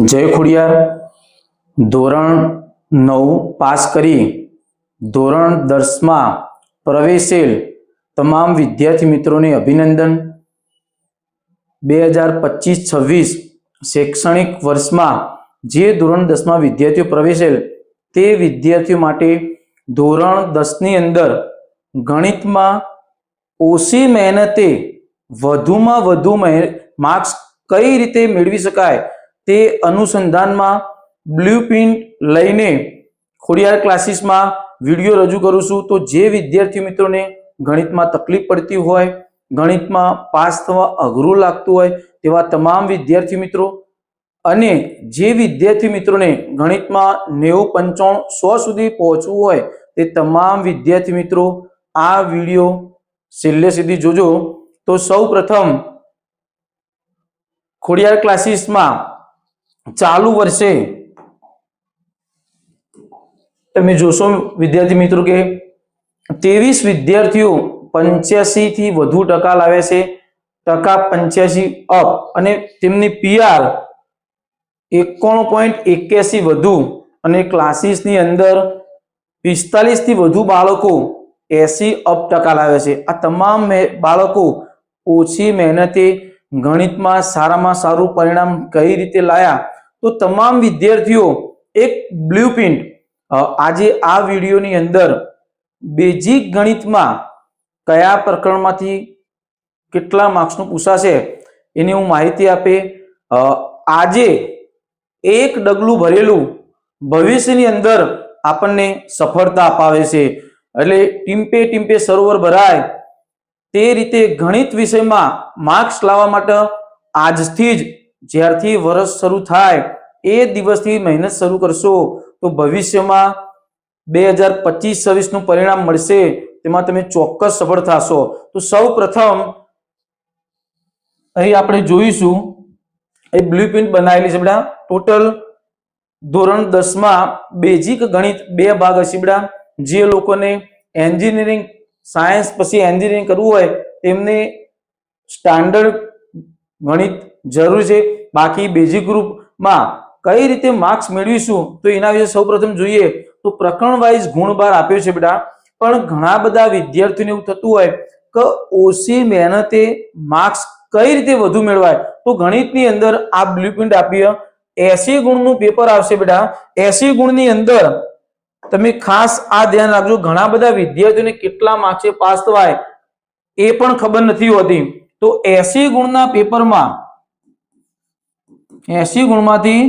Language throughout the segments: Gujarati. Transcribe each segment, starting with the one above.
જય ખોડિયાર. ધોરણ નવ પાસ કરી ધોરણ દસમાં પ્રવેશેલ તમામ વિદ્યાર્થી મિત્રોને અભિનંદન. બે હજાર પચીસ છવ્વીસ શૈક્ષણિક વર્ષમાં જે ધોરણ દસમાં વિદ્યાર્થીઓ પ્રવેશેલ તે વિદ્યાર્થીઓ માટે ધોરણ દસની અંદર ગણિતમાં ઓછી મહેનતે વધુમાં વધુ માર્ક્સ કઈ રીતે મેળવી શકાય તે અનુસંધાનમાં બ્લુ પ્રિન્ટ લઈને ખોડિયાર ક્લાસીસમાં વીડિયો રજૂ કરું છું. તો જે વિદ્યાર્થી મિત્રોને ગણિતમાં તકલીફ પડતી હોય, ગણિતમાં પાસ થવા અઘરું લાગતું હોય, તેવા તમામ વિદ્યાર્થી મિત્રો અને જે વિદ્યાર્થી મિત્રોને ગણિતમાં નેવું પંચાણું સો સુધી પહોંચવું હોય, તે તમામ વિદ્યાર્થી મિત્રો આ વીડિયો છેલ્લે સુધી જોજો. તો સૌ પ્રથમ ખોડિયાર ક્લાસીસમાં ચાલુ વર્ષે તમે જોશો વિદ્યાર્થી મિત્રો કે ત્રેવીસ વિદ્યાર્થીઓ પંચ્યાસી થી વધુ ટકા લાવે છે, ટકા પંચ્યાસી અપ અને તેમની પીઆર એકોણ પોઈન્ટ એક્યાસી વધુ અને ક્લાસીસની અંદર પિસ્તાલીસથી વધુ બાળકો એસી અપ ટકા લાવે છે. આ તમામ બાળકો ઓછી મહેનતે ગણિતમાં સારામાં સારું પરિણામ કઈ રીતે લાયા તો તમામ વિદ્યાર્થીઓ એક બ્લુપ્રિન્ટ આજે આ વિડીયોની અંદર બેઝિક ગણિતમાં કયા પ્રકરણમાંથી કેટલા માર્ક્સનું પૂછાશે એની હું માહિતી આપે. આજે એક ડગલું ભરેલું ભવિષ્યની અંદર આપણને સફળતા અપાવે છે. એટલે ટીમ્પે ટીમ્પે સરોવર ભરાય. તે રીતે ગણિત વિષયમાં માર્ક્સ લાવવા માટે આજથી જ જ્યારથી વર્ષ શરૂ થાય, એ દિવસથી મહેનત શરૂ કરશો, તો ભવિષ્યમાં બે હજાર પચીસ છવ્વીસનું પરિણામ મળશે, તેમાં તમે ચોક્કસ સફળ થશો. તો સૌ પ્રથમ અહીં આપણે જોઈશું એ બ્લુપ્રિન્ટ બનાવેલી છે બેટા. ટોટલ ધોરણ દસમાં બેઝિક ગણિત બે ભાગ હશે બેટા. જે લોકોને એન્જિનિયરિંગ, સાયન્સ પછી એન્જિનિયરિંગ કરવું હોય, તેમને સ્ટાન્ડર્ડ ગણિત જરૂર છે. બાકી બેઝિક ગ્રુપમાં કઈ રીતે માર્ક્સ મેળવીશું તો એના વિશે સૌપ્રથમ જોઈએ તો પ્રકરણ વાઇઝ ગુણ બાર આપ્યો છે બેટા. પણ ઘણા બધા વિદ્યાર્થીઓને એવું થતું હોય કે ઓછી મહેનતે માર્ક્સ કઈ રીતે વધુ મેળવાય? તો ગણિતની અંદર આ બ્લુપ્રિન્ટ આપીએ. એસી ગુણનું પેપર આવશે બેટા. એસી ગુણની અંદર તમે ખાસ આ ધ્યાન રાખજો. ઘણા બધા વિદ્યાર્થીઓને કેટલા માર્ક્સે પાસ થવાય એ પણ ખબર નથી હોતી. તો એસી ગુણના પેપરમાં એસી ગુણમાંથી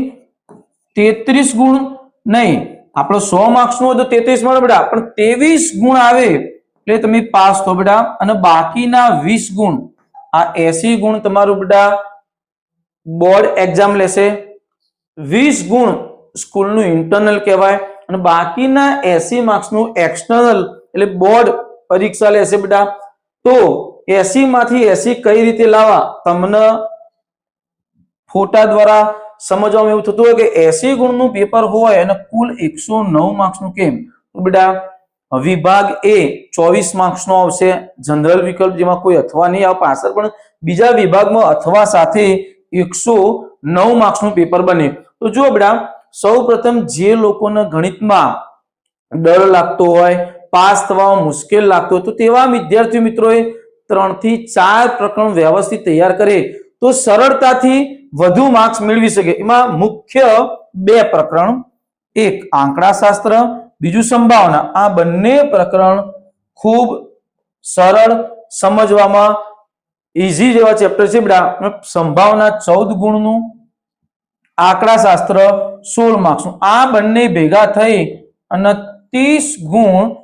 તેત્રીસ ગુણ નહીં. આપણો સો માર્ક્સનું તો તેત્રીસ મળે બેટા. પણ ત્રેવીસ ગુણ આવે એટલે તમે પાસ થો બેટા. અને બાકીના વીસ ગુણ, આ એસી ગુણ તમારું બેટા બોર્ડ એક્ઝામ લેશે. વીસ ગુણ સ્કૂલનું ઇન્ટરનલ કહેવાય. અને બાકીના એસી માર્ક્સનું એક્સટર્નલ એટલે બોર્ડ પરીક્ષા લેશે બેટા. તો એસી માંથી એસી કઈ રીતે લાવવા? તમને ફોટા દ્વારા સમજવામાં એવું થતું હોય કે એસી ગુણનું પેપર હોય અને કુલ એકસો નવ માર્ક્સનું કેમ? તો બેટા, વિભાગ એ ચોવીસ માર્ક્સનો આવશે. જનરલ વિકલ્પ જેમાં કોઈ અથવા નહીં આવે પાછળ પણ બીજા વિભાગમાં અથવા સાથે એકસો નવ માર્ક્સનું પેપર બને. તો જુઓ બેટા સૌ પ્રથમ જે લોકોને ગણિતમાં ડર લાગતો હોય, પાસ થવામાં મુશ્કેલ લાગતો હોય, તો તેવા વિદ્યાર્થી મિત્રોએ ત્રણથી ચાર પ્રકરણ વ્યવસ્થિત તૈયાર કરે. તો સરળતાથી વધુ માર્ક્સ મેળવી શકે. એમાં મુખ્ય બે પ્રકરણ, એક આંકડાશાસ્ત્ર, બીજું સંભાવના. આ બંને પ્રકરણ ખૂબ સરળ, સમજવામાં ઈઝી જેવા ચેપ્ટર છે. સંભાવના ચૌદ ગુણનું આંકડાશાસ્ત્ર સોળ માર્ક્સનું આ બંને ભેગા થઈ અને ત્રીસ ગુણ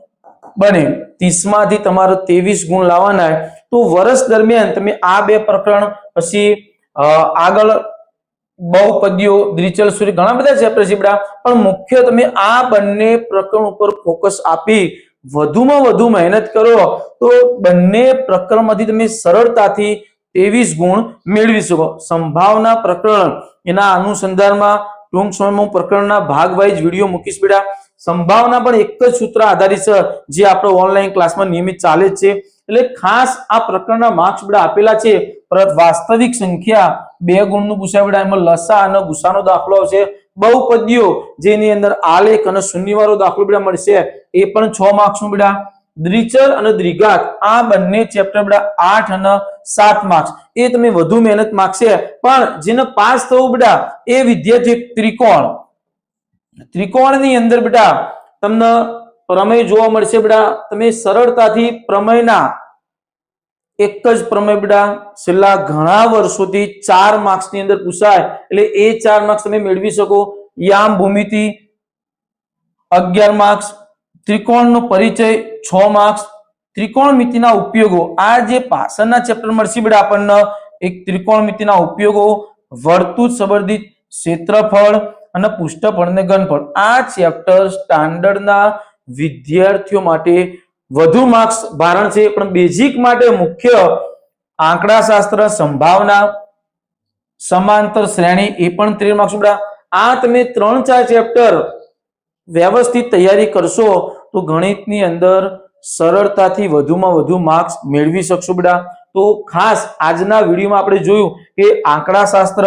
બને. ત્રીસમાંથી તમારે ત્રેવીસ ગુણ લાવવાના તો વર્ષ દરમિયાન તમે આ બે પ્રકરણ પછી આગળ બહુપદીઓ, દ્વિચલ સૂર્ય, ઘણા બધા ચેપ્ટર બેટા પણ મુખ્ય તમે આ બંને પ્રકરણ ઉપર ફોકસ આપી વધુમાં વધુ મહેનત કરો, તો બંને પ્રકરણમાંથી તમે સરળતાથી ત્રેવીસ ગુણ મેળવી શકો. સંભાવના પ્રકરણ એના અનુસંધાનમાં ટૂંક સમયમાં પ્રકરણના ભાગ વાઇઝ વીડિયો મૂકીશ બેટા. સંભાવના પણ એક જ સૂત્ર આધારિત છે, જે આપણો ઓનલાઈન ક્લાસમાં નિયમિત ચાલે છે. એટલે ખાસ આ પ્રકરણના માર્ક્સ બધા આપેલા છે. વાસ્તવિક સંખ્યા બે ગુણનું પૂછાય બધા. એમાં લસા અને ગુસાનો દાખલો આવશે. બહુપદીઓ જેની અંદર આલેખ અને શૂન્યવાળો દાખલો બધા મળશે. એ પણ છ માર્ક્સનું બધા. દ્વિચર અને દ્વિઘાત, આ બંને ચેપ્ટર બધા આઠ અને સાત માર્ક્સ એ તમે વધુ મહેનત માગશે. પણ જેને પાસ થવું બધા, એ વિદ્યાર્થી ત્રિકોણ. ત્રિકોણની અંદર બેટા તમને પ્રમેય જોવા મળશે બેટા. તમે સરળતાથી પ્રમેયના એક જ પ્રમેય બેટા, છેલ્લા ઘણા વર્ષોથી ચાર માર્ક્સની અંદર પૂછાય એટલે એ ચાર માર્ક્સ તમે મેળવી શકો. યામ ભૂમિતિ, અગિયાર માર્ક્સ, ત્રિકોણનો પરિચય, છ માર્ક્સ. ત્રિકોણમિતિના ઉપયોગો, આ જે પાછળના ચેપ્ટર મળશે બેટા આપણને. એક ત્રિકોણમિતિના ઉપયોગો, વર્તુળ સંબંધિત ક્ષેત્રફળ અને પુષ્ઠફળ અને ઘનફળ. આ ચેપ્ટર સ્ટાન્ડર્ડના વિદ્યાર્થીઓ માટે વધુ માર્ક્સ ભારણ છે. પણ બેઝિક માટે મુખ્ય આંકડાશાસ્ત્ર, સંભાવના, સમાંતર શ્રેણી એ પણ ત્રણ માર્ક્સ બેટા આ તમે ત્રણ ચાર ચેપ્ટર વ્યવસ્થિત તૈયારી કરશો તો ગણિતની અંદર સરળતાથી વધુમાં વધુ માર્ક્સ મેળવી શકશો બેટા તો ખાસ આજના વિડીયોમાં આપણે જોયું કે આંકડાશાસ્ત્ર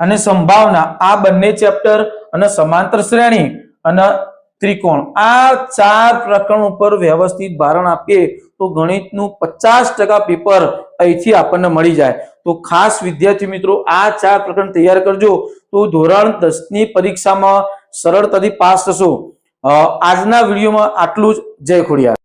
અને સંભાવના આ બંને ચેપ્ટર અને સમાંતર શ્રેણી અને ત્રિકોણ. આ ચાર પ્રકરણ ઉપર વ્યવસ્થિત ભારણ આપીએ તો ગણિતનું પચાસ ટકા પેપર અહીંથી આપણને મળી જાય. તો ખાસ વિદ્યાર્થી મિત્રો, આ ચાર પ્રકરણ તૈયાર કરજો. તો ધોરણ દસની પરીક્ષામાં સરળતાથી પાસ થશો. આજના વિડીયોમાં આટલું જ. જય ખોડિયાર.